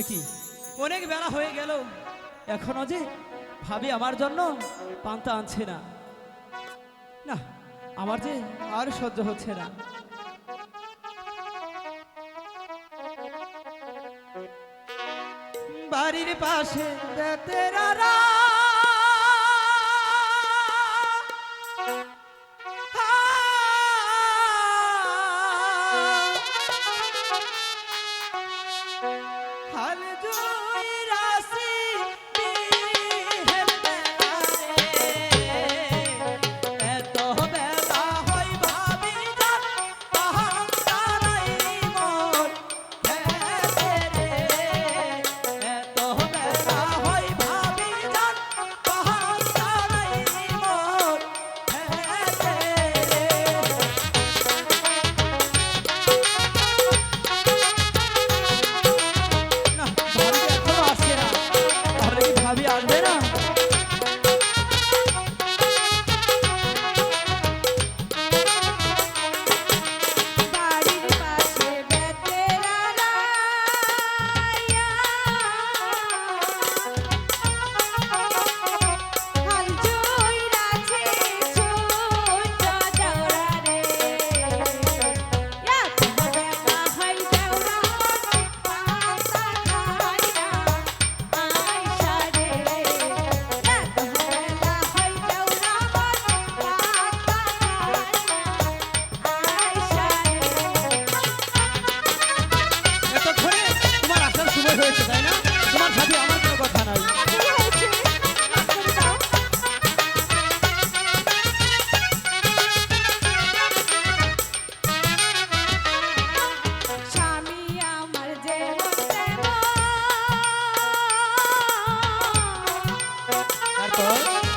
কি? অনেক বেলা হয়ে গেল। এখনও যে ভাবি আমার জন্য পান্তা আনছে না। না, আমার যে আর সহ্য হচ্ছে না। বাড়ির পাশে বেতেরারা তারপর